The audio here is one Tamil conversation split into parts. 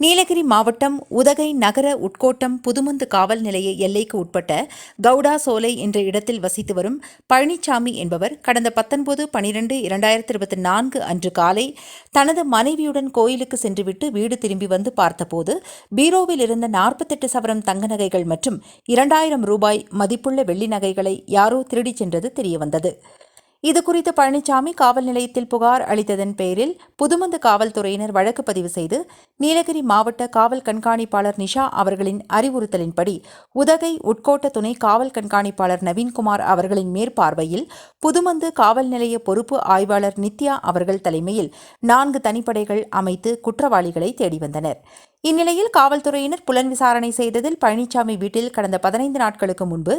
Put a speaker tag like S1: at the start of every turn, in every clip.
S1: நீலகிரி மாவட்டம் உதகை நகர உட்கோட்டம் புதுமந்து காவல் நிலைய எல்லைக்கு உட்பட்ட கவுடா சோலை என்ற இடத்தில் வசித்து வரும் பழனிசாமி என்பவர் கடந்த பத்தொன்பது பனிரெண்டு இரண்டாயிரத்தி இருபத்தி நான்கு அன்று காலை தனது மனைவியுடன் கோயிலுக்கு சென்றுவிட்டு வீடு திரும்பி வந்து பார்த்தபோது பீரோவில் இருந்த நாற்பத்தெட்டு சவரம் தங்க நகைகள் மற்றும் இரண்டாயிரம் ரூபாய் மதிப்புள்ள வெள்ளி நகைகளை யாரோ திருடிச் சென்றது தெரியவந்தது. இதுகுறித்து பழனிசாமி காவல் நிலையத்தில் புகார் அளித்ததன் பேரில் புதுமந்து காவல்துறையினர் வழக்கு பதிவு செய்து நீலகிரி மாவட்ட காவல் கண்காணிப்பாளர் நிஷா அவர்களின் அறிவுறுத்தலின்படி உதகை உட்கோட்ட துணை காவல் கண்காணிப்பாளர் நவீன்குமார் அவர்களின் மேற்பார்வையில் புதுமந்து காவல் நிலைய பொறுப்பு ஆய்வாளர் நித்யா அவர்கள் தலைமையில் நான்கு தனிப்படைகள் அமைத்து குற்றவாளிகளை தேடி வந்தனர். இந்நிலையில் காவல்துறையினர் புலன் விசாரணை செய்ததில் பழனிசாமி வீட்டில் கடந்த பதினைந்து நாட்களுக்கு முன்பு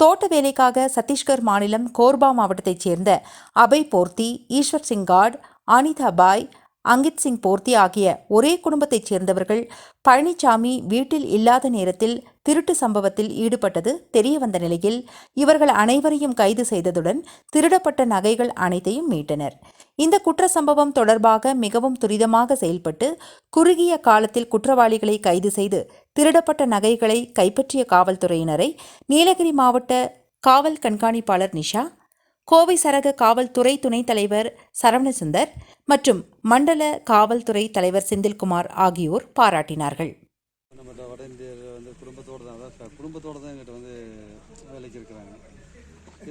S1: தோட்ட வேலைக்காக சத்தீஸ்கர் மாநிலம் கோர்பா மாவட்டத்தைச் சேர்ந்த அபய் போர்த்தி ஈஸ்வர் சிங்காட் அனிதா பாய் அங்கித் சிங் போர்த்தி ஆகிய ஒரே குடும்பத்தைச் சேர்ந்தவர்கள் பழனிசாமி வீட்டில் இல்லாத நேரத்தில் திருட்டு சம்பவத்தில் ஈடுபட்டது தெரியவந்த நிலையில் இவர்கள் அனைவரையும் கைது செய்ததுடன் திருடப்பட்ட நகைகள் அனைத்தையும் மீட்டனர். இந்த குற்ற சம்பவம் தொடர்பாக மிகவும் துரிதமாக செயல்பட்டு குறுகிய காலத்தில் குற்றவாளிகளை கைது செய்து திருடப்பட்ட நகைகளை கைப்பற்றிய காவல்துறையினரை நீலகிரி மாவட்ட காவல் கண்காணிப்பாளர் நிஷா கோவை சரக காவல்துறை துணைத் தலைவர் சரவணசுந்தர் மற்றும் மண்டல காவல்துறை தலைவர் செந்தில்குமார் ஆகியோர் பாராட்டினார்கள்.
S2: நம்ம வட இந்தியர் வந்து குடும்பத்தோடு தான் குடும்பத்தோடு தான் எங்கிட்ட வந்து வேலைக்கு இருக்கிறாங்க.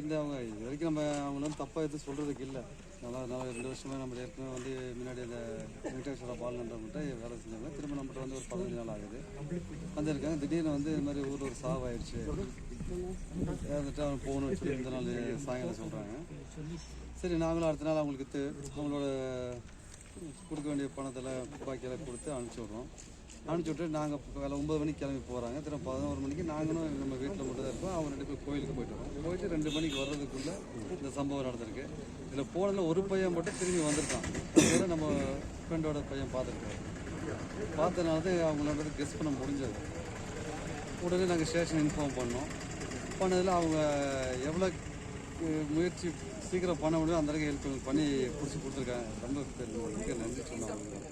S2: இந்த அவங்க இது வரைக்கும் நம்ம அவங்கள வந்து தப்பாக எதுவும் சொல்கிறதுக்கு இல்லை. நல்லா நல்லா ரெண்டு வருஷமாக நம்ம ஏற்கனவே வந்து முன்னாடி அந்த வெங்கடேஸ்வர பாலன்றவங்கள்ட்ட வேலை செஞ்சாங்க திரும்ப நம்மகிட்ட வந்து ஒரு பதினஞ்சு நாள் ஆகுது. வந்திருக்காங்க. திடீர்னு வந்து இது மாதிரி ஊரில் ஒரு சாவாயிடுச்சு. இறந்துட்டு அவங்க போகணும்னு சொல்லி இந்த நாள் சாயங்காலம் சொல்கிறாங்க சரி நாங்களும் அடுத்த நாள் அவங்களுக்கு அவங்களோட கொடுக்க வேண்டிய பணத்தில் பாக்கியெல்லாம் கொடுத்து அனுப்பிச்சி விட்றோம். அனுப்பிச்சி விட்டு நாங்கள் வேலை ஒம்பது மணிக்கு கிளம்பி போகிறாங்க திரும்ப பதினோரு மணிக்கு நாங்களும் நம்ம வீட்டில் மட்டும் தான் இருப்போம் அவங்க ரெண்டு பேரும் கோயிலுக்கு போயிட்டு வரோம். போயிட்டு ரெண்டு மணிக்கு வர்றதுக்குள்ளே இந்த சம்பவம் நடந்திருக்கு. இதில் போனதில் ஒரு பையன் மட்டும் திரும்பி வந்திருக்கான். நம்ம ஃப்ரெண்டோட பையன் பார்த்துருக்காரு. பார்த்தனால தான் அவங்களோட கெஸ் பண்ண முடிஞ்சது. உடனே நாங்கள் ஸ்டேஷன் இன்ஃபார்ம் பண்ணோம். பண்ணதில் அவங்க எவ்வளோ முயற்சி சீக்கிரம் பண்ண முடியும் அந்த அளவுக்கு ஹெல்ப் பண்ணி பிடிச்சி கொடுத்துருக்காங்க. ரொம்ப மிக நன்றி சொன்னாங்க.